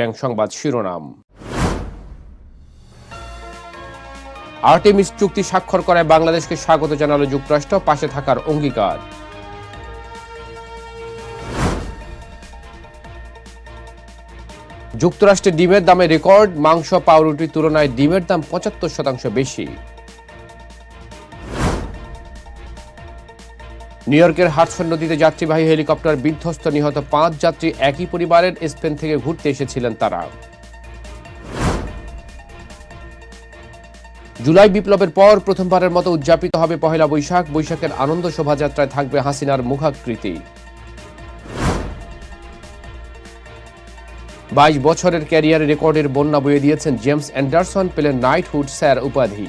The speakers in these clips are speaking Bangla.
ব্যাংক সংবাদ শিরোনাম। আর্টেমিস চুক্তি স্বাক্ষর করায় বাংলাদেশকে স্বাগত জানালো যুক্তরাষ্ট্র, পাশে থাকার অঙ্গীকার। যুক্তরাষ্ট্রে ডিমের দামে রেকর্ড, মাংস, পাউরুটির তুলনায় ডিমের দাম পঁচাত্তর শতাংশ বেশি। নিউ ইয়র্কের হাডসন নদীতে যাত্রীবাহী হেলিকপ্টার বিধ্বস্ত নিহত পাঁচ যাত্রী একই পরিবারের স্পেন থেকে ঘুরতে এসেছিলেন তারা। জুলাই বিপ্লবের পর প্রথমবারের মতো উদযাপিত হবে পহেলা বৈশাখ। বৈশাখের আনন্দ শোভাযাত্রায় থাকবে হাসিনার মুখাকৃতি। বাইশ বছরের ক্যারিয়ারে রেকর্ডের বন্যা বয়ে দিয়েছেন জেমস অ্যান্ডারসন, পেলেন নাইটহুড স্যার উপাধি।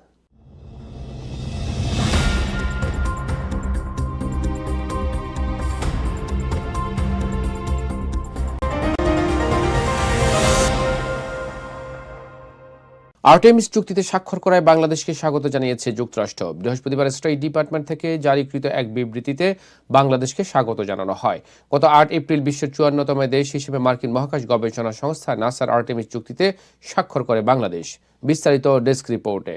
আর্টেমিস চুক্তিতে স্বাক্ষর করায় বাংলাদেশকে স্বাগত জানিয়েছে যুক্তরাষ্ট্র। বৃহস্পতিবার স্টেট ডিপার্টমেন্ট থেকে জারিকৃত এক বিবৃতিতে বাংলাদেশকে স্বাগত জানানো হয়। গত আট এপ্রিল বিশ্বের চুয়ান্নতম দেশ হিসেবে মার্কিন মহাকাশ গবেষণা সংস্থা নাসার আর্টেমিস চুক্তিতে স্বাক্ষর করে বাংলাদেশ। বিস্তারিত ডেস্ক রিপোর্টে।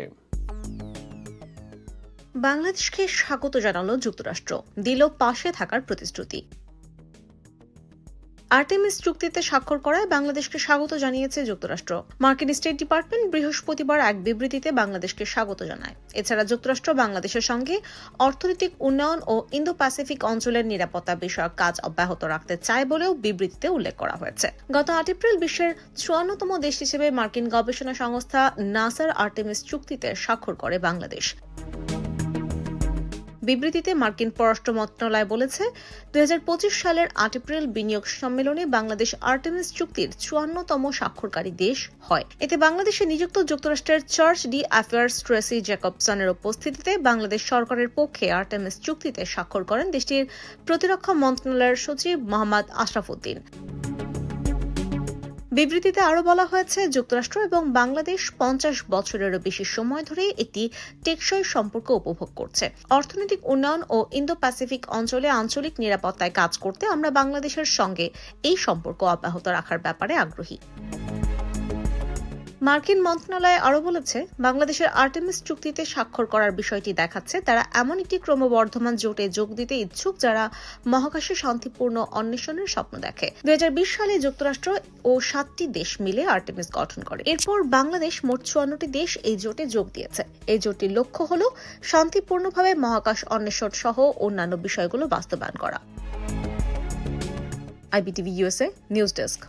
বাংলাদেশকে স্বাগত জানালো যুক্তরাষ্ট্র। দিল পাশে থাকার প্রতিশ্রুতি। আর্টেমিস চুক্তিতে স্বাক্ষর করায় বাংলাদেশকে স্বাগত জানিয়েছে যুক্তরাষ্ট্র। মার্কিন স্টেট ডিপার্টমেন্ট বৃহস্পতিবার এক বিবৃতিতে বাংলাদেশকে স্বাগত জানায়। এছাড়া যুক্তরাষ্ট্র বাংলাদেশের সঙ্গে অর্থনৈতিক উন্নয়ন ও ইন্দো প্যাসিফিক অঞ্চলের নিরাপত্তা বিষয়ক কাজ অব্যাহত রাখতে চায় বলেও বিবৃতিতে উল্লেখ করা হয়েছে। গত আট এপ্রিল বিশ্বের চুয়ান্নতম দেশ হিসেবে মার্কিন গবেষণা সংস্থা নাসার আর্টেমিস চুক্তিতে স্বাক্ষর করে বাংলাদেশ। বিবৃতিতে মার্কিন পররাষ্ট্র মন্ত্রণালয় বলেছে দু হাজার পঁচিশ সালের আট এপ্রিল বিনিয়োগ সম্মেলনে বাংলাদেশ আর্টেমিস চুক্তির চুয়ান্নতম স্বাক্ষরকারী দেশ হয়। এতে বাংলাদেশে নিযুক্ত যুক্তরাষ্ট্রের চার্চ ডি অ্যাফেয়ার্স, ট্রেসি জ্যাকবসনের উপস্থিতিতে বাংলাদেশ সরকারের পক্ষে আর্টেমিস চুক্তিতে স্বাক্ষর করেন দেশটির প্রতিরক্ষা মন্ত্রণালয়ের সচিব মোহাম্মদ আশরাফুদ্দিন বিবৃতিতে আরও বলা হয়েছে, যুক্তরাষ্ট্র এবং বাংলাদেশ পঞ্চাশ বছরেরও বেশি সময় ধরে একটি টেকসই সম্পর্ক উপভোগ করছে। অর্থনৈতিক উন্নয়ন ও ইন্দো প্যাসিফিক অঞ্চলে আঞ্চলিক নিরাপত্তায় কাজ করতে আমরা বাংলাদেশের সঙ্গে এই সম্পর্ক অব্যাহত রাখার ব্যাপারে আগ্রহী। মার্কিন মন্ত্রণালয় আরও বলেছে, বাংলাদেশের আর্টেমিস চুক্তিতে স্বাক্ষর করার বিষয়টি দেখাচ্ছে। তারা এমন একটি ক্রমবর্ধমান জোটে যোগ দিতে ইচ্ছুক যারা মহাকাশে শান্তিপূর্ণ অন্বেষণের স্বপ্ন দেখে। দুই সালে যুক্তরাষ্ট্র ও সাতটি দেশ মিলে আর্টেমিস গঠন করে। এরপর বাংলাদেশ মোট চুয়ান্নটি দেশ এই জোটে যোগ দিয়েছে। এই জোটটির লক্ষ্য হল শান্তিপূর্ণভাবে মহাকাশ অন্বেষণ সহ অন্যান্য বিষয়গুলো বাস্তবায়ন করা। IBTV USA news desk.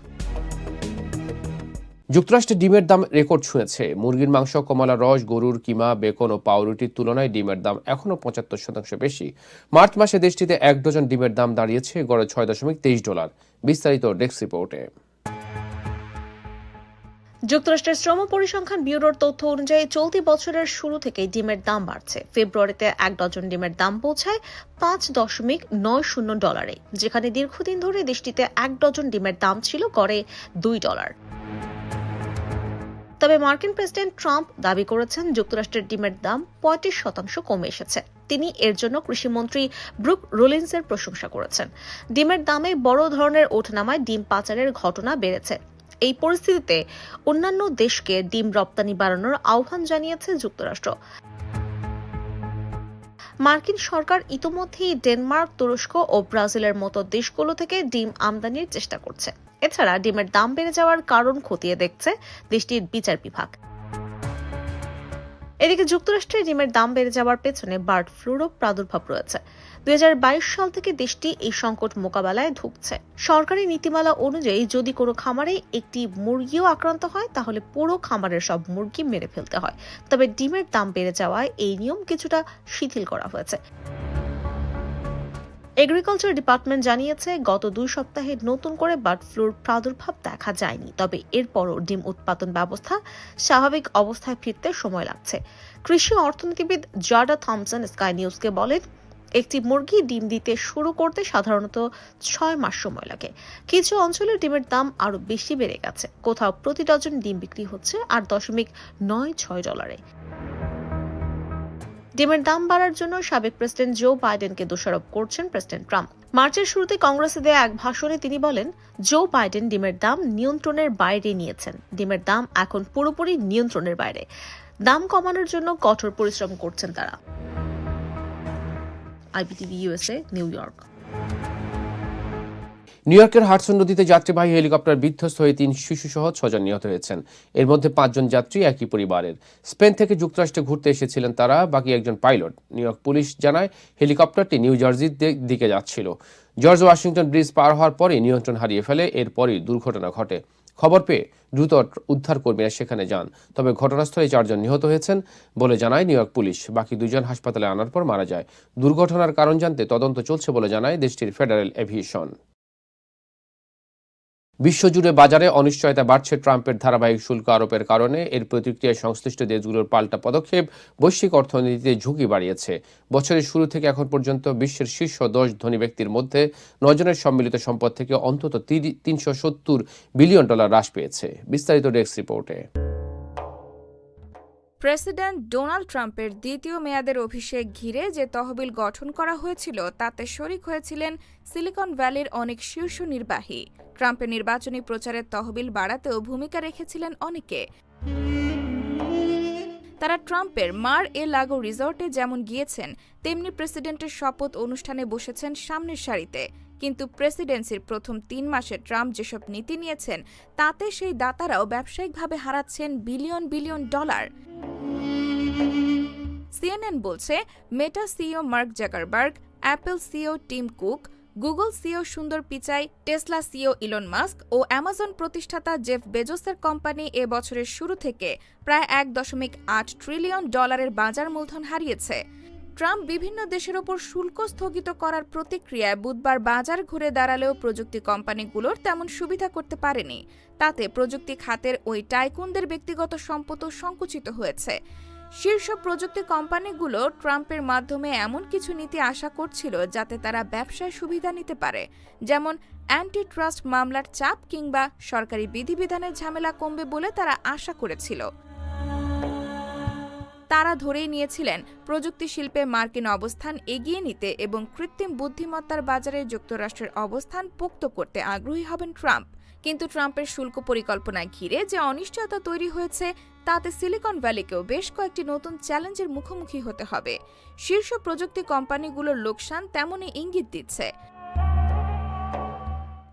যুক্তরাষ্ট্রে ডিমের দাম রেকর্ড ছুঁয়েছে। মুরগির মাংস, কমলা রস, গরুর কিমা, বেকন ও পাউরুটির তুলনায় ডিমের দাম এখনও পঁচাত্তর শতাংশ বেশি। মার্চ মাসে দেশটিতে এক ডজন ডিমের দাম দাঁড়িয়েছে, গড়ে ছয় দশমিক তেইশ ডলার। বিস্তারিত ডেস্ক রিপোর্টে। যুক্তরাষ্ট্রের শ্রম পরিসংখ্যান ব্যুরোর তথ্য অনুযায়ী চলতি বছরের শুরু থেকেই ডিমের দাম বাড়ছে। ফেব্রুয়ারিতে এক ডজন ডিমের দাম পৌঁছায় পাঁচ দশমিক নয় শূন্য ডলারে, যেখানে দীর্ঘদিন ধরে দেশটিতে এক ডজন ডিমের দাম ছিল গড়ে দুই ডলার। তবে মার্কিন প্রেসিডেন্ট ট্রাম্প দাবি করেছেন যুক্তরাষ্ট্রের ডিমের দাম পঁয়ত্রিশ শতাংশ কমে এসেছে। তিনি এর জন্য কৃষিমন্ত্রী ব্রুক রোলিন্সের প্রশংসা করেছেন। ডিমের দামে বড় ধরনের ওঠানামায় ডিম পাচারের ঘটনা বেড়েছে। এই পরিস্থিতিতে অন্যান্য দেশকে ডিম রপ্তানি বাড়ানোর আহ্বান জানিয়েছে যুক্তরাষ্ট্র। মার্কিন সরকার ইতোমধ্যেই ডেনমার্ক, তুরস্ক ও ব্রাজিলের মতো দেশগুলো থেকে ডিম আমদানির চেষ্টা করছে। এছাড়া ডিমের দাম বেড়ে যাওয়ার কারণ খতিয়ে দেখছে দেশটির বিচার বিভাগ। এদিকে যুক্তরাষ্ট্রে ডিমের দাম বেড়ে যাওয়ার পেছনে বার্ড ফ্লুরও প্রাদুর্ভাব রয়েছে। দুই হাজার বাইশ সাল থেকে দেশটি এই সংকট মোকাবেলায় ঢুকছে সরকারি নীতিমালা অনুযায়ী যদি কোনো খামারে একটি মুরগিও আক্রান্ত হয়, তাহলে পুরো খামারের সব মুরগি মেরে ফেলতে হয়। তবে ডিমের দাম বেড়ে যাওয়ায় এই নিয়ম কিছুটা শিথিল করা হয়েছে। এগ্রিকালচার ডিপার্টমেন্ট জানিয়েছে, গত দুই সপ্তাহে নতুন করে বার্ড ফ্লুর প্রাদুর্ভাব দেখা যায়নি। তবে এরপরও ডিম উৎপাদন ব্যবস্থা স্বাভাবিক অবস্থায় ফিরতে সময় লাগছে। কৃষি অর্থনীতিবিদ জার্ডা থমসন স্কাই নিউজকে বলেন, একটি মুরগি ডিম দিতে শুরু করতে সাধারণত ছয় মাস সময় লাগে। কিছু অঞ্চলে ডিমের দাম আরও বেশি বেড়ে গেছে। কোথাও প্রতি ডজন ডিম বিক্রি হচ্ছে আট দশমিক নয় ছয় ডলারে। ডিমের দাম বাড়ার জন্য সাবেক প্রেসিডেন্ট জো বাইডেনকে দোষারোপ করছেন প্রেসিডেন্ট ট্রাম্প। মার্চের শুরুতে কংগ্রেসে দেয়া এক ভাষণে তিনি বলেন, জো বাইডেন ডিমের দাম নিয়ন্ত্রণের বাইরে নিয়েছেন। ডিমের দাম এখন পুরোপুরি নিয়ন্ত্রণের বাইরে। দাম কমানোর জন্য কঠোর পরিশ্রম করছেন তারা। IBTV USA New York. New ইয়র্কের হাডসন নদীতে যাত্রীবাহী হেলিকপ্টার বিধ্বস্ত হয়ে তিন শিশুসহ ছজন নিহত হয়েছেন। এর মধ্যে পাঁচজন যাত্রী, একই পরিবারের। স্পেন থেকে যুক্তরাষ্ট্রে ঘুরতে এসেছিলেন তারা, বাকি একজন পাইলট। নিউ ইয়র্ক পুলিশ জানায়, হেলিকপ্টারটি নিউ জার্সির দিকে যাচ্ছিল। জর্জ ওয়াশিংটন ব্রিজ পার হওয়ার পরে নিয়ন্ত্রণ হারিয়ে ফেলে, এরপরই দুর্ঘটনা ঘটে। খবর পেয়ে দ্রুত উদ্ধার কর্মীরা সেখানে যান। তবে ঘটনাস্থলে চারজন নিহত হয়েছেন বলে জানায় নিউ ইয়র্ক পুলিশ। বাকি দুজন হাসপাতালে আনার পর মারা যায়। দুর্ঘটনার কারণ জানতে তদন্ত চলছে বলে জানায় দেশটির ফেডারেল এভিয়েশন। বিশ্বজুড়ে বাজারে অনিশ্চয়তা বাড়ছে ট্রাম্পের ধারাবাহিক শুল্ক আরোপের কারণে। এর প্রতিক্রিয়ায় সংশ্লিষ্ট দেশগুলোর পাল্টা পদক্ষেপ, বৈশ্বিক অর্থনীতিতে ঝুঁকি বাড়িয়েছে। বছরের শুরু থেকে এখন পর্যন্ত বিশ্বের শীর্ষ দশ ধনী ব্যক্তির মধ্যে নজনের সম্মিলিত সম্পদ থেকে অন্তত তিনশো সত্তর বিলিয়ন ডলার হ্রাস পেয়েছে। বিস্তারিত ডেস্ক রিপোর্টে। প্রেসিডেন্ট ডোনাল্ড ট্রাম্পের দ্বিতীয় মেয়াদের অভিষেক ঘিরে যে তহবিল গঠন করা হয়েছিল, তাতে শরিক হয়েছিলেন সিলিকন ভ্যালির অনেক শীর্ষ নির্বাহী। ট্রাম্পের নির্বাচনী প্রচারের তহবিল বাড়াতেও ভূমিকা রেখেছিলেন অনেকে। তারা ট্রাম্পের মার এ লাগো রিসর্টে যেমন গিয়েছেন, তেমনি প্রেসিডেন্টের শপথ অনুষ্ঠানে বসেছেন সামনের সারিতে। কিন্তু প্রেসিডেন্সির প্রথম তিন মাসে ট্রাম্প যেসব নীতি নিয়েছেন, তাতে সেই দাতারাও ব্যবসায়িকভাবে হারাচ্ছেন বিলিয়ন বিলিয়ন ডলার। সিএনএন বলছে Meta CEO Mark Zuckerberg Apple CEO Tim Cook Google CEO Sundar Pichai Tesla CEO Elon Musk ও অ্যামাজন প্রতিষ্ঠাতা জেফ বেজোসের কোম্পানি এ বছরের শুরু থেকে প্রায় এক দশমিক আট ট্রিলিয়ন ডলারের বাজার মূলধন হারিয়েছে। ট্রাম্প বিভিন্ন দেশের ওপর শুল্ক স্থগিত করার প্রতিক্রিয়ায় বুধবার বাজার ঘুরে দাঁড়ালেও প্রযুক্তি কোম্পানিগুলোর তেমন সুবিধা করতে পারেনি। তাতে প্রযুক্তি খাতের ওই টাইকুনদের ব্যক্তিগত সম্পদও সংকুচিত হয়েছে। শীর্ষ প্রযুক্তি কোম্পানিগুলো ট্রাম্পের মাধ্যমে এমন কিছু নীতি আশা করছিল যাতে তারা ব্যবসায় সুবিধা নিতে পারে, যেমন অ্যান্টি ট্রাস্ট মামলার চাপ কিংবা সরকারি বিধিবিধানের ঝামেলা কমবে বলে তারা আশা করেছিল। তারা ধরেই নিয়েছিলেন, প্রযুক্তি শিল্পে মার্কিন অবস্থান এগিয়ে নিতে এবং কৃত্রিম বুদ্ধিমত্তার বাজারে যুক্তরাষ্ট্রের অবস্থান পোক্ত করতে আগ্রহী হবেন ট্রাম্প। কিন্তু ট্রাম্পের শুল্ক পরিকল্পনা ঘিরে যে অনিশ্চয়তা তৈরি হয়েছে তাতে সিলিকন ভ্যালিকেও বেশ কয়েকটি নতুন চ্যালেঞ্জের মুখোমুখি হতে হবে। শীর্ষ প্রযুক্তি কোম্পানিগুলোর লোকসান তেমনই ইঙ্গিত দিচ্ছে।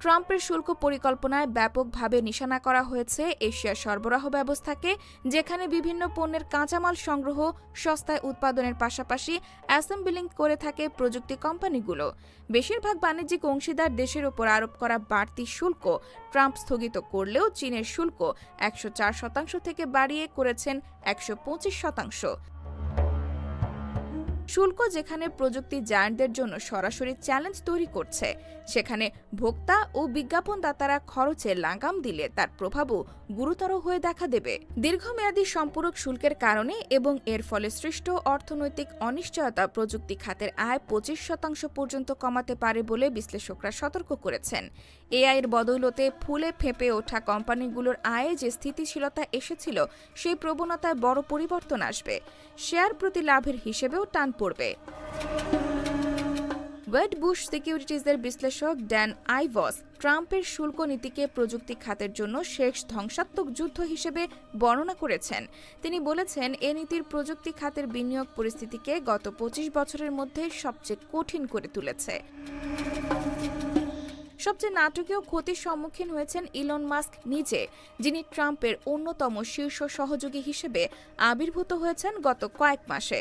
ট্রাম্পের শুল্ক পরিকল্পনায় ব্যাপকভাবে নিশানা করা হয়েছে এশিয়া সরবরাহ ব্যবস্থাকে, যেখানে বিভিন্ন পণ্যের কাঁচামাল সংগ্রহ, সস্তায় উৎপাদনের পাশাপাশি অ্যাসেম্বলিং করে থাকে প্রযুক্তি কোম্পানিগুলো। বেশিরভাগ বাণিজ্যিক অংশীদার দেশের ওপর আরোপ করা বাড়তি শুল্ক ট্রাম্প স্থগিত করলেও চীনের শুল্ক একশো চার শতাংশ থেকে বাড়িয়ে করেছেন একশো পঁচিশ শতাংশ। শুল্ক যেখানে প্রযুক্তি জায়ান্টদের জন্য সরাসরি চ্যালেঞ্জ তৈরি করছে, সেখানে ভোক্তা ও বিজ্ঞাপনদাতারা খরচে লাগাম দিলে তার প্রভাবও গুরুতর হয়ে দেখা দেবে। দীর্ঘমেয়াদী সম্পূরক শুল্কের কারণে এবং এর ফলে সৃষ্ট অর্থনৈতিক অনিশ্চয়তা প্রযুক্তি খাতের আয় পঁচিশ শতাংশ পর্যন্ত কমাতে পারে বলে বিশ্লেষকরা সতর্ক করেছেন। এআইয়ের বদৌলতে ফুলে ফেঁপে ওঠা কোম্পানিগুলোর আয়ে যে স্থিতিশীলতা এসেছিল, সেই প্রবণতায় বড় পরিবর্তন আসবে। শেয়ার প্রতি লাভের হিসেবেও টান পড়বে। ওয়েড বুশ সিকিউরিটিজের বিশ্লেষক ড্যান আইভস ট্রাম্পের শুল্ক নীতিকে প্রযুক্তি খাতের জন্য শেষ ধ্বংসাত্মক যুদ্ধ হিসেবে বর্ণনা করেছেন। তিনি বলেছেন, এ নীতির প্রযুক্তি খাতের বিনিয়োগ পরিস্থিতিকে গত পঁচিশ বছরের মধ্যে সবচেয়ে কঠিন করে তুলেছে। সবচেয়ে নাটকীয় ক্ষতির সম্মুখীন হয়েছেন ইলন মাস্ক নিজে, যিনি ট্রাম্পের অন্যতম শীর্ষ সহযোগী হিসেবে আবির্ভূত হয়েছেন গত কয়েক মাসে।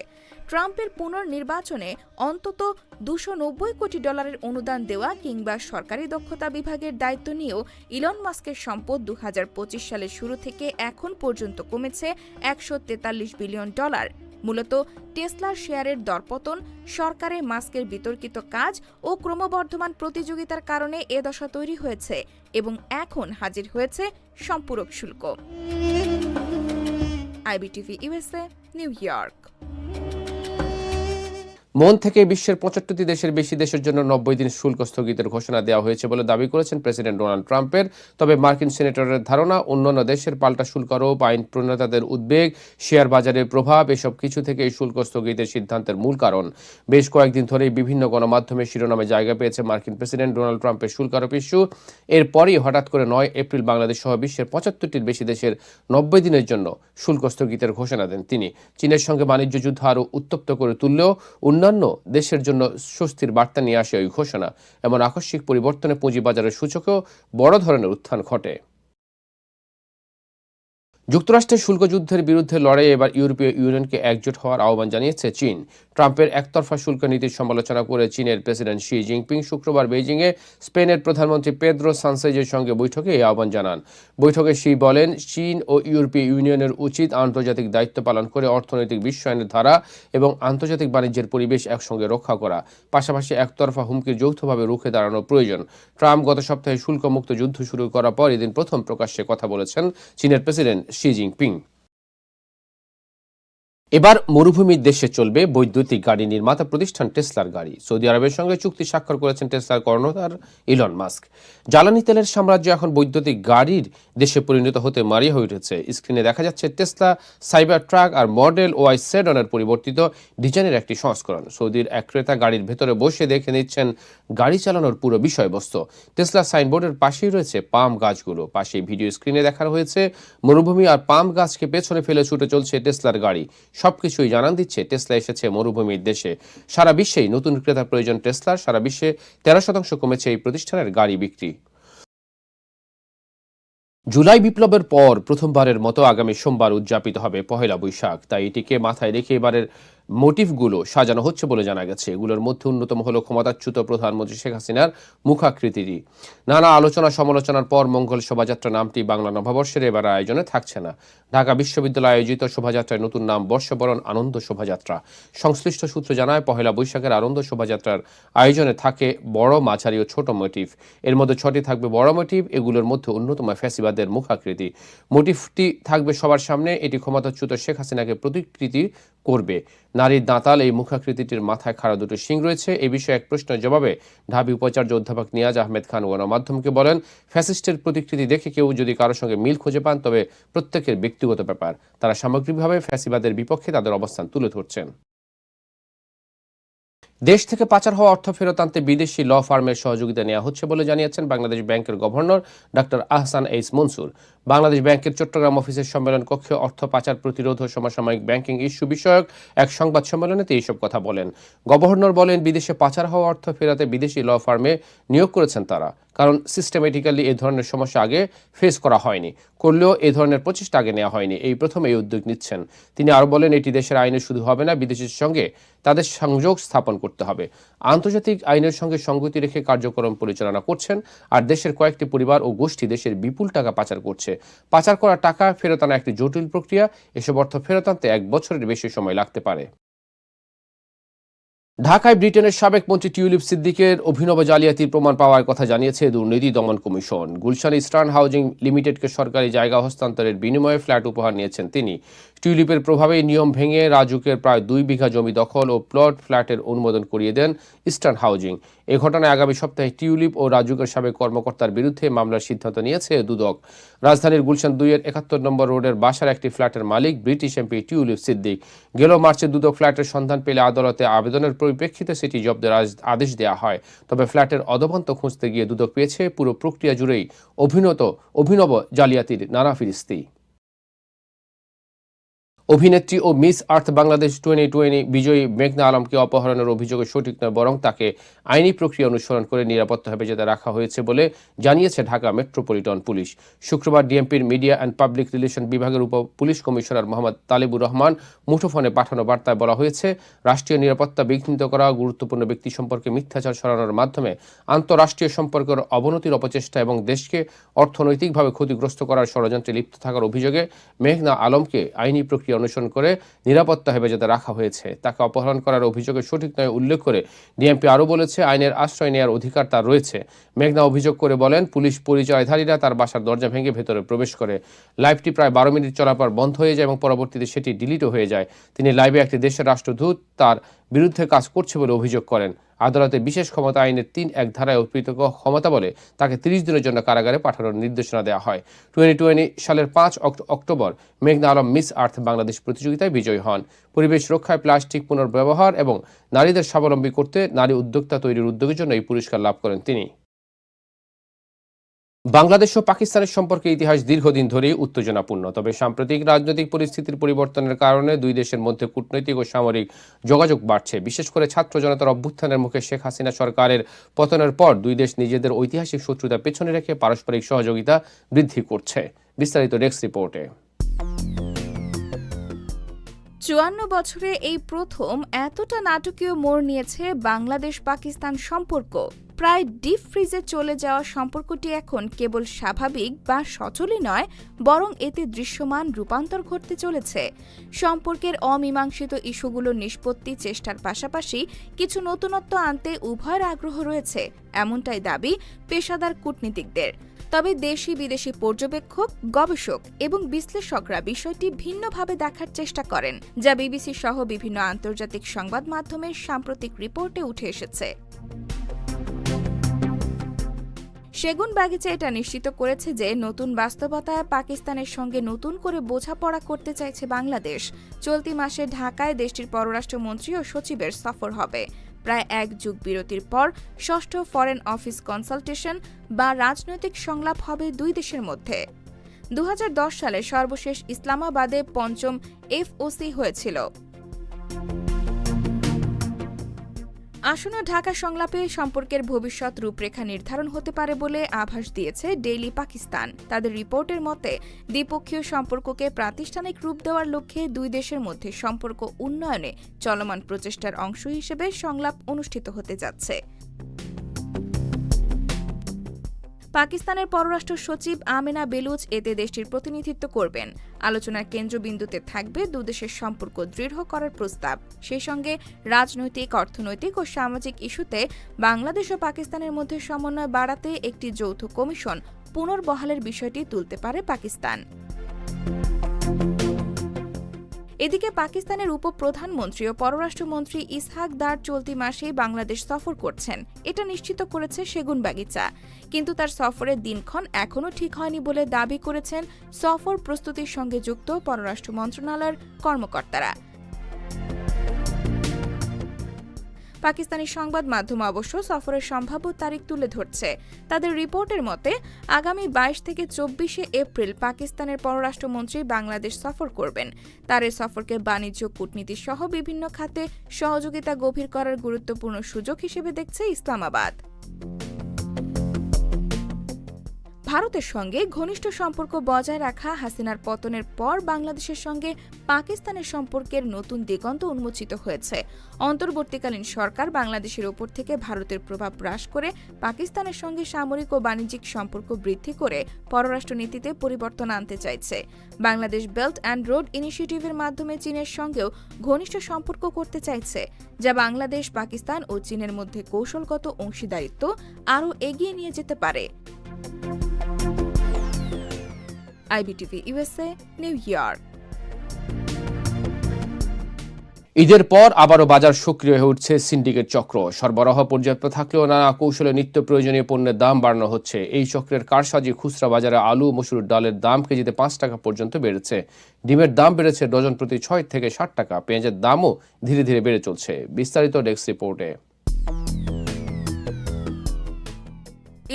ট্রাম্পের পুনর্নির্বাচনে অন্তত দুশো নব্বই কোটি ডলারের অনুদান দেওয়া কিংবা সরকারি দক্ষতা বিভাগের দায়িত্ব নিয়েও ইলন মাস্কের সম্পদ দু হাজার পঁচিশ সালের শুরু থেকে এখন পর্যন্ত কমেছে একশো তেতাল্লিশ বিলিয়ন ডলার। মূলত টেসলার শেয়ারের দরপতন, সরকারে মাস্কের বিতর্কিত কাজ ও ক্রমবর্ধমান প্রতিযোগিতার কারণে এ দশা তৈরি হয়েছে এবং এখন হাজির হয়েছে সম্পূরক শুল্ক। IBTV USA New York. মন থেকে বিশ্বের পঁচাত্তরটি দেশের বেশি দেশের জন্য নব্বই দিন শুল্ক স্থগিতের ঘোষণা দেওয়া হয়েছে বলে দাবি করেছেন প্রেসিডেন্ট ডোনাল্ড ট্রাম্পের। তবে মার্কিন সেনেটরের ধারণা, অন্যান্য দেশের পাল্টা শুল্ক আরোপ, আইন প্রণেতাদের উদ্বেগ, শেয়ার বাজারের প্রভাব, এসব কিছু থেকে এই শুল্ক স্থগিতের সিদ্ধান্তের মূল কারণ। বেশ কয়েকদিন ধরেই বিভিন্ন গণমাধ্যমে শিরোনামে জায়গা পেয়েছে মার্কিন প্রেসিডেন্ট ডোনাল্ড ট্রাম্পের শুল্ক আরোপ ইস্যু। এরপরই হঠাৎ করে নয় এপ্রিল বাংলাদেশ সহ বিশ্বের পঁচাত্তরটির বেশি দেশের নব্বই দিনের জন্য শুল্ক স্থগিতের ঘোষণা দেন তিনি। চীনের সঙ্গে বাণিজ্য যুদ্ধ আরও উত্তপ্ত করে তুললেও অন্যান্য দেশের জন্য স্বস্তির বার্তা নিয়ে আসে ওই ঘোষণা। এমন আকস্মিক পরিবর্তনে পুঁজিবাজারের সূচকেও বড় ধরনের উত্থান ঘটে। যুক্তরাষ্ট্রের শুল্ক যুদ্ধের বিরুদ্ধে লড়াইয়ে এবার ইউরোপীয় ইউনিয়নকে একজোট হওয়ার আহ্বান জানিয়েছে চীন। ট্রাম্পের একতরফা শুল্ক নীতির সমালোচনা করে চীনের প্রেসিডেন্ট শি জিনপিং শুক্রবার বেইজিংয়ে স্পেনের প্রধানমন্ত্রী পেদ্রো সানসেজের সঙ্গে বৈঠকে এই আহ্বান জানান। বৈঠকে শি বলেন, চীন ও ইউরোপীয় ইউনিয়নের উচিত আন্তর্জাতিক দায়িত্ব পালন করে অর্থনৈতিক বিশ্বায়নের ধারা এবং আন্তর্জাতিক বাণিজ্যের পরিবেশ একসঙ্গে রক্ষা করা। পাশাপাশি একতরফা হুমকির যৌথভাবে রুখে দাঁড়ানো প্রয়োজন। ট্রাম্প গত সপ্তাহে শুল্কমুক্ত যুদ্ধ শুরু করার পর এদিন প্রথম প্রকাশ্যে কথা বলেছেন চীনের প্রেসিডেন্ট শি জিনপিং এবার মরুভূমির দেশে চলবে বৈদ্যুতিক গাড়ি নির্মাতা প্রতিষ্ঠান টেসলার গাড়ি। সৌদি আরবের সঙ্গে চুক্তি স্বাক্ষর করেছেন টেসলার কর্ণধার ইলন মাস্ক। জ্বালানি তেলের সাম্রাজ্য এখন বৈদ্যুতিক গাড়ির দেশে পরিণত হতে মারিয়ে হয়ে উঠেছে। স্ক্রিনে দেখা যাচ্ছে টেসলা সাইবার ট্রাক আর মডেল ওয়াই সেডনের পরিবর্তিত ডিজাইনের একটি সংস্করণ। সৌদির এক ক্রেতা গাড়ির ভেতরে বসে দেখে নিচ্ছেন, গাড়ি চালানোর পুরো বিষয়বস্তু। টেসলা সাইনবোর্ডের পাশেই রয়েছে পাম গাছগুলো। পাশে ভিডিও স্ক্রিনে দেখানো হয়েছে, মরুভূমি আর পাম গাছকে পেছনে ফেলে ছুটে চলছে টেসলার গাড়ি। সবকিছুই জানান দিচ্ছে। টেসলা এসেছে মরুভূমির দেশে। সারা বিশ্বেই নতুন ক্রেতা প্রয়োজন টেসলার। সারা বিশ্বে তেরো শতাংশ কমেছে এই প্রতিষ্ঠানের গাড়ি বিক্রি। জুলাই বিপ্লবের পর প্রথমবারের মতো আগামী সোমবার উদযাপিত হবে পহেলা বৈশাখ। তাই এটিকে মাথায় রেখে এবারের মোটিভগুলো সাজানো হচ্ছে বলে জানা গেছে। এগুলোর মধ্যে অন্যতম হল ক্ষমতাচ্যুত প্রধানমন্ত্রী শেখ হাসিনার মুখাকৃতিটি। নানা আলোচনা সমালোচনার পর মঙ্গল শোভাযাত্রা নামটি বাংলা নববর্ষের এবার আয়োজনে থাকছে না। ঢাকা বিশ্ববিদ্যালয় আয়োজিত শোভাযাত্রায় নতুন নাম বর্ষবরণ আনন্দ শোভাযাত্রা। সংশ্লিষ্ট সূত্র জানায়, পহেলা বৈশাখের আনন্দ শোভাযাত্রার আয়োজনে থাকে বড়, মাঝারি ও ছোট মোটিভ। এর মধ্যে ছটি থাকবে বড় মোটিভ, এগুলোর মধ্যে অন্যতম ফ্যাসিবাদের মুখাকৃতি। মোটিভটি থাকবে সবার সামনে, এটি ক্ষমতাচ্যুত শেখ হাসিনাকে প্রতিকৃতি করবে। নারীর দাঁতাল এই মুখাকৃতিটির মাথায় খাড়া দুটো শিং রয়েছে। এ বিষয়ে এক প্রশ্নের জবাবে ঢাবি উপাচার্য অধ্যাপক নিয়াজ আহমেদ খান গণমাধ্যমকে বলেন, ফ্যাসিস্টের প্রতিকৃতি দেখে কেউ যদি কারোর সঙ্গে মিল খুঁজে পান, তবে প্রত্যেকের ব্যক্তিগত ব্যাপার। তারা সামগ্রিকভাবে ফ্যাসিবাদের বিপক্ষে তাদের অবস্থান তুলে ধরছেন। দেশ থেকে পাচার হওয়া অর্থ ফেরত আনতে বিদেশি ল ফার্মের সহযোগিতা নেওয়া হচ্ছে বলে জানিয়েছেন বাংলাদেশ ব্যাংকের governor doctor Ahsan H Mansur. Bangladesh ব্যাংকের চট্টগ্রাম অফিসের সম্মেলন কক্ষে অর্থ পাচার প্রতিরোধ ও সমসাময়িক ব্যাংকিং ইস্যু বিষয়ক এক সংবাদ সম্মেলনে তিনি এইসব কথা বলেন। গভর্নর বলেন, বিদেশে পাচার হওয়া অর্থ ফেরাতে বিদেশি ল ফার্মে নিয়োগ করেছেন তারা, কারণ সিস্টেমেটিক্যালি এ ধরনের সমস্যা আগে ফেস করা হয়নি, করলেও এ ধরনের প্রচেষ্টা আগে নেওয়া হয়নি, এই প্রথম এই উদ্যোগ নিচ্ছেন। তিনি আরও বলেন, এটি দেশের আইনে শুধু হবে না, বিদেশের সঙ্গে তাদের সংযোগ স্থাপন করতে হবে। আন্তর্জাতিক আইনের সঙ্গে সঙ্গতি রেখে কার্যক্রম পরিচালনা করছেন, আর দেশের কয়েকটি পরিবার ও গোষ্ঠী দেশের বিপুল টাকা পাচার করছে। পাচার করা টাকা ফেরত আনা একটি জটিল প্রক্রিয়া, এসব অর্থ ফেরত আনতে এক বছরের বেশি সময় লাগতে পারে। ঢাকায় ব্রিটেনের সাবেক মন্ত্রী টিউলিপ সিদ্দিকের অভিনব জালিয়াতির প্রমাণ পাওয়ার কথা জানিয়েছে দুর্নীতি দমন কমিশন। গুলশান ইস্টার্ন হাউজিং লিমিটেডকে সরকারি জায়গা হস্তান্তরের বিনিময়ে ফ্ল্যাট উপহার নিয়েছেন তিনি। টিউলিপের প্রভাবে নিয়ম ভেঙে রাজুকের প্রায় দুই বিঘা জমি দখল ও প্লট ফ্ল্যাটের অনুমোদন করিয়ে দেন ইস্টার্ন হাউজিং। এ ঘটনায় আগামী সপ্তাহে টিউলিপ ও রাজুকের সাবেক কর্মকর্তার বিরুদ্ধে মামলার সিদ্ধান্ত নিয়েছে দুদক। রাজধানীর গুলশান দুইয়ের একাত্তর নম্বর রোডের বাসার একটি ফ্ল্যাটের মালিক ব্রিটিশ এমপি টিউলিপ সিদ্দিক। গেল মার্চে দুদক ফ্ল্যাটের সন্ধান পেলে আদালতে আবেদনের পরিপ্রেক্ষিতে সেটি জব্দের আদেশ দেয়া হয়। তবে ফ্ল্যাটের অদবন্ত খুঁজতে গিয়ে দুদক পেয়েছে, পুরো প্রক্রিয়া জুড়েই অভিনত, অভিনব জালিয়াতির নানা ফিরিস্তি। অভিনেত্রী ও miss earth Bangladesh twenty twenty বিজয়ী মেঘনা আলমকে অপহরণের অভিযোগে সঠিক নয়, বরং তাকে আইনি প্রক্রিয়া অনুসরণ করে নিরাপত্তা হেফাজতে রাখা হয়েছে বলে জানিয়েছে ঢাকা মেট্রোপলিটন পুলিশ। শুক্রবার ডিএমপির মিডিয়া অ্যান্ড পাবলিক রিলেশন বিভাগের উপ পুলিশ কমিশনার মোহাম্মদ তালিবুর রহমান মুঠোফোনে পাঠানো বার্তায় বলা হয়েছে, রাষ্ট্রীয় নিরাপত্তা বিঘ্নিত করা, গুরুত্বপূর্ণ ব্যক্তি সম্পর্কে মিথ্যাচার ছড়ানোর মাধ্যমে আন্তঃরাষ্ট্রীয় সম্পর্কের অবনতির অপচেষ্টা এবং দেশকে অর্থনৈতিকভাবে ক্ষতিগ্রস্ত করার ষড়যন্ত্রে লিপ্ত থাকার অভিযোগে মেঘনা আলমকে আইনি প্রক্রিয়া প্রক্রিয়া অনুসরণ করে নিরাপত্তা হেফাজতে রাখা হয়েছে। তাকে অপহরণ করার অভিযোগে সঠিক নয় উল্লেখ করে ডিএমপি আরও বলেছে, আইনের আশ্রয় নেওয়ার অধিকার তার রয়েছে। মেঘনা অভিযোগ করে বলেন, পুলিশ পরিচয়ধারীরা তার বাসার দরজা ভেঙে ভেতরে প্রবেশ করে। লাইভটি প্রায় বারো মিনিট চলার পর বন্ধ হয়ে যায় এবং পরবর্তীতে সেটি ডিলিটও হয়ে যায়। তিনি লাইভে একটি দেশের রাষ্ট্রদূত তার বিরুদ্ধে কাজ করছে বলে অভিযোগ করেন। আদালতে বিশেষ ক্ষমতা আইনের তিন এক ধারায় উৎপীত ক্ষমতা বলে তাকে তিরিশ দিনের জন্য কারাগারে পাঠানোর নির্দেশনা দেওয়া হয়। টোয়েন্টি টোয়েন্টি সালের পাঁচ অক্টোবর মেঘনা আলম, মিস আর্থ বাংলাদেশ প্রতিযোগিতায় বিজয়ী হন। পরিবেশ রক্ষায় প্লাস্টিক পুনর্ব্যবহার এবং নারীদের স্বাবলম্বী করতে নারী উদ্যোক্তা তৈরির উদ্যোগের জন্য এই পুরস্কার লাভ করেন তিনি। বাংলাদেশ ও পাকিস্তানের সম্পর্কে ইতিহাস দীর্ঘদিন ধরেই উত্তেজনাপূর্ণ। তবে সাম্প্রতিক রাজনৈতিক পরিস্থিতির পরিবর্তনের কারণে দুই দেশের মধ্যে কূটনৈতিক ও সামরিক যোগাযোগ বাড়ছে। বিশেষ করে ছাত্র জনতার অভ্যুত্থানের মুখে শেখ হাসিনা সরকারের পতনের পর দুই দেশ নিজেদের ঐতিহাসিক শত্রুতা পেছনে রেখে পারস্পরিক সহযোগিতা বৃদ্ধি করছে। বিস্তারিত ডেস্ক রিপোর্টে। চুয়ান্ন বছরে এই প্রথম এতটা নাটকীয় মোড় নিয়েছে বাংলাদেশ পাকিস্তান সম্পর্ক। প্রায় ডিপ ফ্রিজে চলে যাওয়া সম্পর্কটি এখন কেবল স্বাভাবিক বা সচলই নয়, বরং এতে দৃশ্যমান রূপান্তর ঘটতে চলেছে। সম্পর্কের অমীমাংসিত ইস্যুগুলোর নিষ্পত্তি চেষ্টার পাশাপাশি কিছু নতুনত্ব আনতে উভয়ের আগ্রহ রয়েছে, এমনটাই দাবি পেশাদার কূটনীতিকদের। তবে দেশি বিদেশি পর্যবেক্ষক, গবেষক এবং বিশ্লেষকরা বিষয়টি ভিন্নভাবে দেখার চেষ্টা করেন, যা বিবিসি সহ বিভিন্ন আন্তর্জাতিক সংবাদ মাধ্যমের সাম্প্রতিক রিপোর্টে উঠে এসেছে। সেগুন বাগিচা এটা নিশ্চিত করেছে যে নতুন বাস্তবতায় পাকিস্তানের সঙ্গে নতুন করে বোঝাপড়া করতে চাইছে বাংলাদেশ। চলতি মাসে ঢাকায় দেশটির পররাষ্ট্রমন্ত্রী ও সচিবের সফর হবে। প্রায় এক যুগ বিরতির পর ষষ্ঠ ফরেন অফিস কনসালটেশন বা রাজনৈতিক সংলাপ হবে দুই দেশের মধ্যে। দু হাজার দশ সালে সর্বশেষ ইসলামাবাদে পঞ্চম এফওসি হয়েছিল। আসন্ন ঢাকা সংলাপে সম্পর্কের ভবিষ্যৎ রূপরেখা নির্ধারণ হতে পারে বলে আভাস দিয়েছে ডেইলি পাকিস্তান। তাদের রিপোর্টের মতে, দ্বিপক্ষীয় সম্পর্ককে প্রাতিষ্ঠানিক রূপ দেওয়ার লক্ষ্যে দুই দেশের মধ্যে সম্পর্ক উন্নয়নে চলমান প্রচেষ্টার অংশ হিসেবে সংলাপ অনুষ্ঠিত হতে যাচ্ছে। পাকিস্তানের পররাষ্ট্র সচিব আমেনা বেলুচ এতে দেশটির প্রতিনিধিত্ব করবেন। আলোচনার কেন্দ্রবিন্দুতে থাকবে দুদেশের সম্পর্ক দৃঢ় করার প্রস্তাব। সেই সঙ্গে রাজনৈতিক, অর্থনৈতিক ও সামাজিক ইস্যুতে বাংলাদেশ ও পাকিস্তানের মধ্যে সমন্বয় বাড়াতে একটি যৌথ কমিশন পুনর্বহালের বিষয়টি তুলতে পারে পাকিস্তান। এদিকে পাকিস্তানের উপপ্রধানমন্ত্রী ও পররাষ্ট্রমন্ত্রী ইসহাক দার চলতি মাসে বাংলাদেশ সফর করছেন। এটা নিশ্চিত করেছে সেগুন বাগিচা। কিন্তু তার সফরের দিনক্ষণ এখনও ঠিক হয়নি বলে দাবি করেছেন সফর প্রস্তুতির সঙ্গে যুক্ত পররাষ্ট্র মন্ত্রণালয়ের কর্মকর্তারা। পাকিস্তানি সংবাদ মাধ্যম অবশ্য সফরের সম্ভাব্য তারিখ তুলে ধরছে। তাদের রিপোর্টের মতে, আগামী বাইশ থেকে চব্বিশে এপ্রিল পাকিস্তানের পররাষ্ট্রমন্ত্রী বাংলাদেশ সফর করবেন। তার এই সফরকে বাণিজ্য, কূটনীতি সহ বিভিন্ন খাতে সহযোগিতা গভীর করার গুরুত্বপূর্ণ সুযোগ হিসেবে দেখছে ইসলামাবাদ। ভারতের সঙ্গে ঘনিষ্ঠ সম্পর্ক বজায় রাখা হাসিনার পতনের পর বাংলাদেশের সঙ্গে পাকিস্তানের সম্পর্কের নতুন দিগন্ত উন্মোচিত হয়েছে। অন্তর্বর্তীকালীন সরকার বাংলাদেশের ওপর থেকে ভারতের প্রভাব হ্রাস করে পাকিস্তানের সঙ্গে সামরিক ও বাণিজ্যিক সম্পর্ক বৃদ্ধি করে পররাষ্ট্রনীতিতে পরিবর্তন আনতে চাইছে। বাংলাদেশ বেল্ট অ্যান্ড রোড ইনিশিয়েটিভের মাধ্যমে চীনের সঙ্গেও ঘনিষ্ঠ সম্পর্ক করতে চাইছে, যা বাংলাদেশ, পাকিস্তান ও চীনের মধ্যে কৌশলগত অংশীদারিত্ব আরও এগিয়ে নিয়ে যেতে পারে। IBTV USA, New York. ঈদের পর আবারও বাজার সক্রিয় হয়ে উঠছে সিন্ডিকেট চক্র। সরবরাহ পর্যাপ্ত থাকলেও নানা কৌশলে নিত্য প্রয়োজনীয় পণ্যের দাম বাড়ানো হচ্ছে। এই চক্রের কারসাজি খুচরা বাজারে আলু, মসুর ডালের দাম কেজিতে পাঁচ টাকা পর্যন্ত বেড়েছে। ডিমের দাম বেড়েছে ডজন প্রতি ছয় থেকে ষাট টাকা। পেঁয়াজের দামও ধীরে ধীরে বেড়ে চলছে। বিস্তারিত ডেস্ক রিপোর্টে।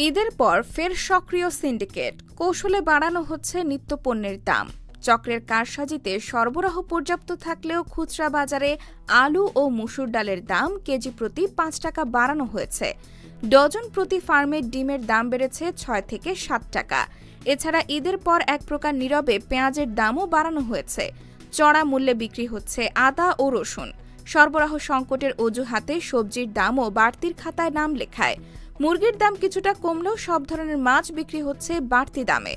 ঈদের পর ফের সক্রিয় সিন্ডিকেট। কৌশলে বাড়ানো হচ্ছে নিত্যপণ্যের দাম। চক্রের কারসাজিতে সরবরাহ পর্যাপ্ত থাকলেও খুচরা বাজারে আলু ও মুসুর ডালের দাম কেজি প্রতি পাঁচ টাকা বাড়ানো হয়েছে। ডজন প্রতি ফার্মের ডিমের দাম বেড়েছে ছয় থেকে সাত টাকা। এছাড়া ঈদের পর এক প্রকার নীরবে পেঁয়াজের দামও বাড়ানো হয়েছে। চড়া মূল্যে বিক্রি হচ্ছে আদা ও রসুন। সরবরাহ সংকটের অজুহাতে সবজির দামও বাড়তির খাতায় নাম লেখায়। মুরগির দাম কিছুটা কমলেও সব ধরনের মাছ বিক্রি হচ্ছে বাড়তি দামে।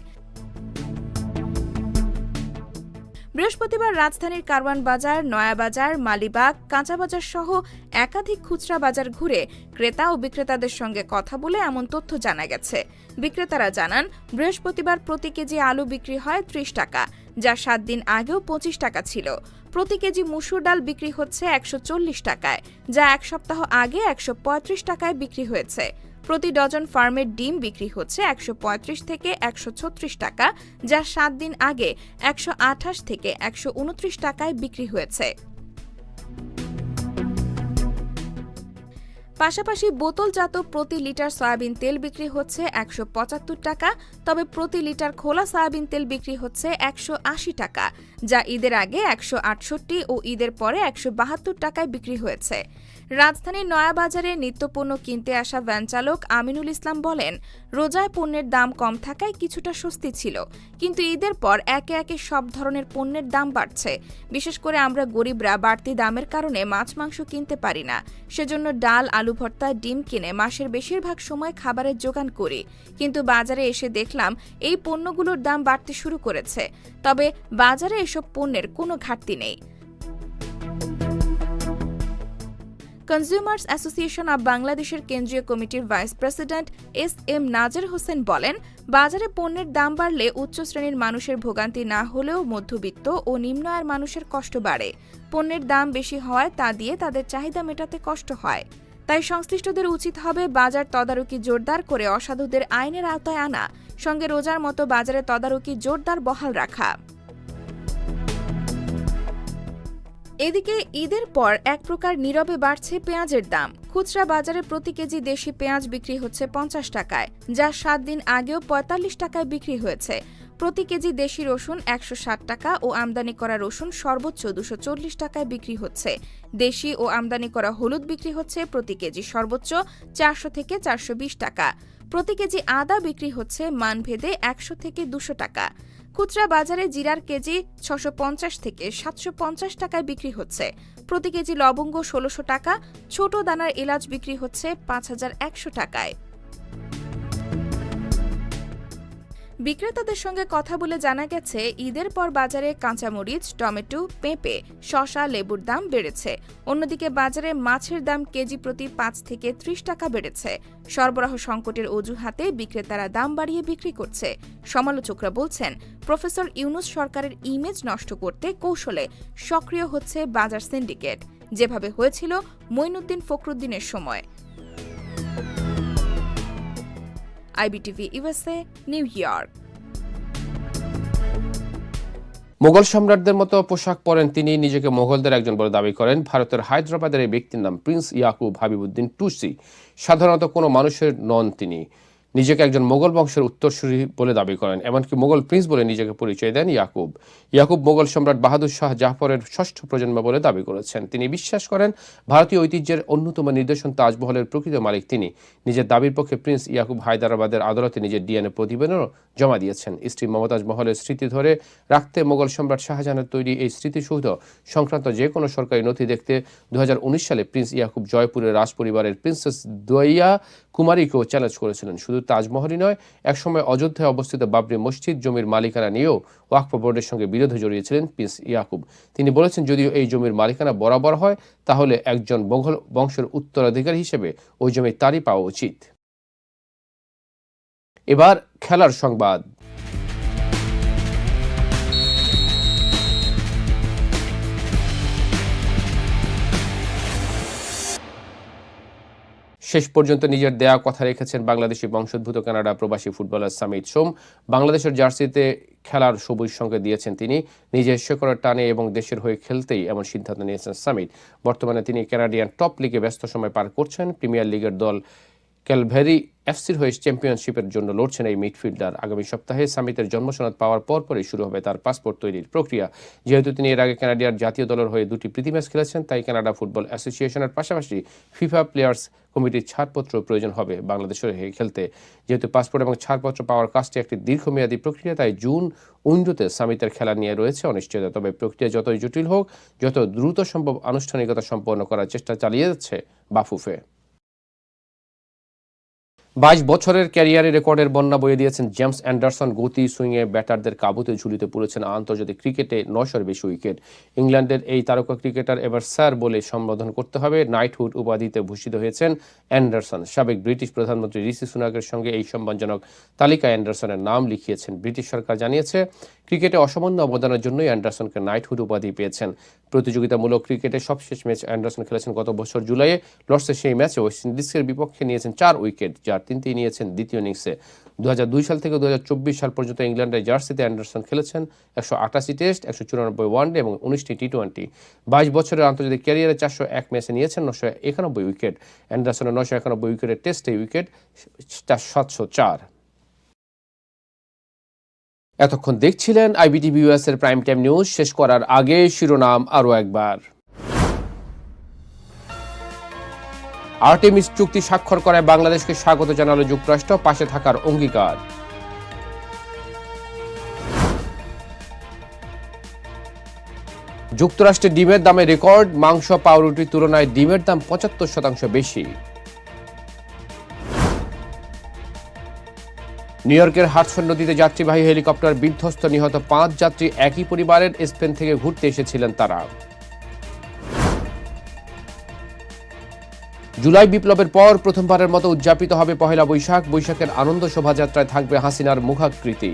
বৃহস্পতিবার রাজধানীর কারওয়ান বাজার নয়াবাজার মালিবাগ কাঁচাবাজার সহ একাধিক খুচরা বাজার ঘুরে ক্রেতা ও বিক্রেতাদের সঙ্গে কথা বলে এমন তথ্য জানা গেছে। বিক্রেতারা জানান, বৃহস্পতিবার প্রতি কেজি আলু বিক্রি হয় ত্রিশ টাকা, যা সাত দিন আগেও পঁচিশ টাকা ছিল। প্রতি কেজি মুসুর ডাল বিক্রি হচ্ছে একশো চল্লিশ টাকায়, যা এক সপ্তাহ আগে একশো পঁয়ত্রিশ টাকায় বিক্রি হয়েছে। প্রতি ডজন ফার্মের ডিম বিক্রি হচ্ছে একশো পঁয়ত্রিশ থেকে একশো ছত্রিশ টাকা, যা সাত দিন আগে একশো আঠাশ থেকে একশো উনত্রিশ টাকায় বিক্রি হয়েছে। পাশাপাশি বোতলজাত প্রতি লিটার সয়াবিন তেল বিক্রি হচ্ছে একশো পঁচাত্তর টাকা, তবে প্রতি লিটার খোলা সয়াবিন তেল বিক্রি হচ্ছে একশো আশি টাকা, যা ঈদের আগে একশো আটষট্টি ও ঈদের পরে একশো বাহাত্তর টাকায় বিক্রি হয়েছে। রাজধানীর নয়াবাজারে নিত্যপণ্য কিনতে আসা ভ্যান চালক আমিনুল ইসলাম বলেন, রোজায় পণ্যের দাম কম থাকায় কিছুটা স্বস্তি ছিল, কিন্তু ঈদের পর একে একে সব ধরনের পণ্যের দাম বাড়ছে। বিশেষ করে আমরা গরিবরা বাড়তি দামের কারণে মাছ, মাংস কিনতে পারি না। সেজন্য ডাল, আলু ভর্তা, ডিম কিনে মাসের বেশিরভাগ সময় খাবারের যোগান করি। কিন্তু বাজারে এসে দেখলাম, এই পণ্যগুলোর দাম বাড়তে শুরু করেছে। তবে বাজারে এসব পণ্যের কোনো ঘাটতি নেই। কনজিউমার্স অ্যাসোসিয়েশন অব বাংলাদেশের কেন্দ্রীয় কমিটির vice president S M Nazar Hossain বলেন, বাজারে পণ্যের দাম বাড়লে উচ্চ শ্রেণির মানুষের ভোগান্তি না হলেও মধ্যবিত্ত ও নিম্ন আয়ের মানুষের কষ্ট বাড়ে। পণ্যের দাম বেশি হওয়ায় তা দিয়ে তাদের চাহিদা মেটাতে কষ্ট হয়। তাই সংশ্লিষ্টদের উচিত হবে বাজার তদারকি জোরদার করে অসাধুদের আইনের আওতায় আনা, সঙ্গে রোজার মতো বাজারে তদারকি জোরদার বহাল রাখা। এদিকে ঈদের পর এক প্রকার নীরবে বাড়ছে পেঁয়াজের দাম। খুচরা বাজারে প্রতি কেজি দেশি পেঁয়াজ বিক্রি হচ্ছে পঞ্চাশ টাকায়, যা সাত দিন আগেও পঁয়তাল্লিশ টাকায় বিক্রি হয়েছে। প্রতি কেজি দেশি রসুন একশো ষাট টাকা ও আমদানি করা রসুন সর্বোচ্চ দুশো চল্লিশ টাকায় বিক্রি হচ্ছে। দেশি ও আমদানি করা হলুদ বিক্রি হচ্ছে প্রতি কেজি সর্বোচ্চ চারশো থেকে চারশো বিশ টাকা। প্রতি কেজি আদা বিক্রি হচ্ছে মানভেদে একশো থেকে দুশো টাকা। খুচরা বাজারে জিরার কেজি ছশো থেকে সাতশো পঞ্চাশ টাকায় বিক্রি হচ্ছে। প্রতি কেজি লবঙ্গ ষোলোশো টাকা, ছোট দানার এলাচ বিক্রি হচ্ছে পাঁচ হাজার একশো টাকায়। বিক্রেতাদের সঙ্গে কথা বলে জানা গেছে, ঈদের পর বাজারে কাঁচামরিচ, টমেটো, পেঁপে শশা লেবুর দাম বেড়েছে। অন্যদিকে বাজারে মাছের দাম কেজি প্রতি পাঁচ থেকে ত্রিশ টাকা বেড়েছে। সরবরাহ সংকটের অজুহাতে বিক্রেতারা দাম বাড়িয়ে বিক্রি করছে। সমালোচকরা বলছেন, প্রফেসর ইউনুস সরকারের ইমেজ নষ্ট করতে কৌশলে সক্রিয় হচ্ছে বাজার সিন্ডিকেট। যেভাবে হয়েছিল মঈনুদ্দিন ফখরুদ্দিনের সময়। IBTV USA, New York. Mughal সম্রাটদের মতো পোশাক পরেন তিনি, নিজেকে মোগলদের একজন বলে দাবি করেন। ভারতের হায়দ্রাবাদের এই ব্যক্তির নাম প্রিন্স ইয়াকুব হাবিবুদ্দিন টুসি। সাধারণত কোনো মানুষের নন তিনি। নিজেকে একজন মোগল বংশের উত্তরসূরি বলে দাবি করেন, এমনকি মোগল প্রিন্স বলে নিজেকে পরিচয় দেন ইয়াকুব। ইয়াকুব মোগল সম্রাট বাহাদুর শাহ জাফরের ষষ্ঠ প্রজন্ম বলে দাবি করেছেন। তিনি বিশ্বাস করেন, ভারতীয় ঐতিহ্যের অন্যতম নির্দেশন তাজমহলের প্রকৃত মালিক তিনি। নিজের দাবির পক্ষে প্রিন্স ইয়াকুব হায়দ্রাবাদের আদালতে নিজের ডিএনএ প্রতিবেদনও জমা দিয়েছেন। স্ত্রী মমতাজ মহলের স্মৃতি ধরে রাখতে মোগল সম্রাট শাহজাহানের তৈরি এই স্মৃতিসৌধ সংক্রান্ত যে কোনো সরকারি নথি দেখতে দু হাজার উনিশ সালে প্রিন্স ইয়াকুব জয়পুরের রাজপরিবারের প্রিন্সেস দইয়া কুমারীকেও চ্যালেঞ্জ করেছিলেন। শুধু তাজমহলই নয়, একসময় অযোধ্যায় অবস্থিত বাবরি মসজিদ জমির মালিকানা নিয়েও ওয়াকফ বোর্ডের সঙ্গে বিরোধে জড়িয়েছিলেন প্রিন্স ইয়াকুব। তিনি বলেছেন, যদিও এই জমির মালিকানা বরাবর হয়, তাহলে একজন মোঘল বংশের উত্তরাধিকারী হিসেবে ওই জমি তারই পাওয়া উচিত। এবার খেলার সংবাদ। শেষ পর্যন্ত নিজের দেয়া কথা রেখেছেন বাংলাদেশি বংশোদ্ভূত কানাডা প্রবাসী ফুটবলার সামিদ সোম। বাংলাদেশের জার্সিতে খেলার সবুজ সঙ্গে দিয়েছেন তিনি। নিজের শেখরের টানে এবং দেশের হয়ে খেলতেই এমন সিদ্ধান্ত নিয়েছেন সামিদ। বর্তমানে তিনি ক্যানাডিয়ান টপ লিগে ব্যস্ত সময় পার করছেন। প্রিমিয়ার লিগের দল ক্যালভেরি এফসির হয়ে চ্যাম্পিয়নশিপের জন্য লড়ছেন এই মিডফিল্ডার। আগামী সপ্তাহে সামিতের জন্মসনদ পাওয়ার পরপরই শুরু হবে তার পাসপোর্ট তৈরির প্রক্রিয়া। যেহেতু তিনি এর আগে কানাডিয়ার জাতীয় দলের হয়ে দুটি প্রীতি ম্যাচ খেলেছেন, তাই কানাডা ফুটবল অ্যাসোসিয়েশনের পাশাপাশি ফিফা প্লেয়ার্স কমিটির ছাড়পত্র প্রয়োজন হবে বাংলাদেশের হয়ে খেলতে। যেহেতু পাসপোর্ট এবং ছাড়পত্র পাওয়ার কাজটি একটি দীর্ঘমেয়াদী প্রক্রিয়া, তাই জুন উইন্ডোতে সামিতের খেলা নিয়ে রয়েছে অনিশ্চয়তা। তবে প্রক্রিয়া যতই জটিল হোক, যত দ্রুত সম্ভব আনুষ্ঠানিকতা সম্পন্ন করার চেষ্টা চালিয়ে যাচ্ছে বাফুফে। বাইশ বছরের ক্যারিয়ারে রেকর্ডের বন্যা বয়ে দিয়েছেন জেমস অ্যান্ডারসন। গতি সুইংয়ে ব্যাটারদের কাবুতে ঝুলিতে পড়েছেন আন্তর্জাতিক ক্রিকেটে নশোর বেশি উইকেট। ইংল্যান্ডের এই তারকা ক্রিকেটার এবার স্যার বলে সম্বোধন করতে হবে। নাইটহুড উপাধিতে ভূষিত হয়েছেন অ্যান্ডারসন। সাবেক ব্রিটিশ প্রধানমন্ত্রী ঋষি সুনাকের সঙ্গে এই সম্মানজনক তালিকা অ্যান্ডারসনের নাম লিখিয়েছেন। ব্রিটিশ সরকার জানিয়েছে ক্রিকেটে অসামান্য অবদানের জন্যই অ্যান্ডারসনকে নাইটহুড উপাধি পেয়েছেন। প্রতিযোগিতামূলক ক্রিকেটে সবশেষ ম্যাচ অ্যান্ডারসন খেলেছেন গত বছর জুলাইয়ে। লর্ডসে সেই ম্যাচে ওয়েস্ট ইন্ডিজের বিপক্ষে নিয়েছেন চার উইকেট, যার তিনটি নিয়েছেন দ্বিতীয় ইনিংসে দু হাজার দুই সাল থেকে দু হাজার চব্বিশ সাল পর্যন্ত ইংল্যান্ডের জার্সিতে অ্যান্ডারসন খেলেছেন একশো আটাশি টেস্ট, একশো চুরানব্বই ওয়ানডে এবং উনিশটি টি টোয়েন্টি বাইশ বছরের আন্তর্জাতিক ক্যারিয়ারে চারশো এক ম্যাচে নিয়েছেন, নশো একানব্বই উইকেট। অ্যান্ডারসনের নশো একানব্বই উইকেটের টেস্টে উইকেট সাতশো চার। এতক্ষণ দেখছিলেন আইবিটিভি ইউএস এর প্রাইম টাইম নিউজ শেষ করার আগে শিরোনাম আরও একবার। আর্টেমিস চুক্তি স্বাক্ষর করায় বাংলাদেশকে স্বাগত জানালো যুক্তরাষ্ট্র, পাশে থাকার অঙ্গীকার। যুক্তরাষ্ট্রে ডিমের দামে রেকর্ড, মাংস, পাউরুটির তুলনায় ডিমের দাম পঁচাত্তর শতাংশ বেশি। নিউ ইয়র্কের হাটসন নদীতে যাত্রীবাহী হেলিকপ্টার বিধ্বস্ত নিহত পাঁচ যাত্রী একই পরিবারের স্পেন থেকে ঘুরতে এসেছিলেন তারা। জুলাই বিপ্লবের পর প্রথমবারের মতো উদযাপিত হবে পহেলা বৈশাখ। বৈশাখের আনন্দ শোভাযাত্রায় থাকবে হাসিনার মুখাকৃতি।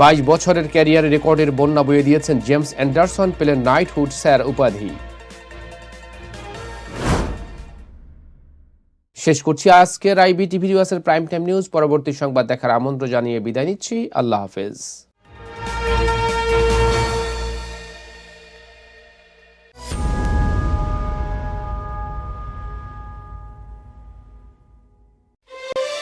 বাইশ বছরের ক্যারিয়ারে রেকর্ডের বন্যা বয়ে দিয়েছেন জেমস অ্যান্ডারসন পেলেন নাইটহুড স্যার উপাধি। শেষ করছি আজকের IB TV prime time news পরবর্তী সংবাদ দেখার আমন্ত্রণ জানিয়ে বিদায় নিচ্ছি। আল্লাহ হাফেজ।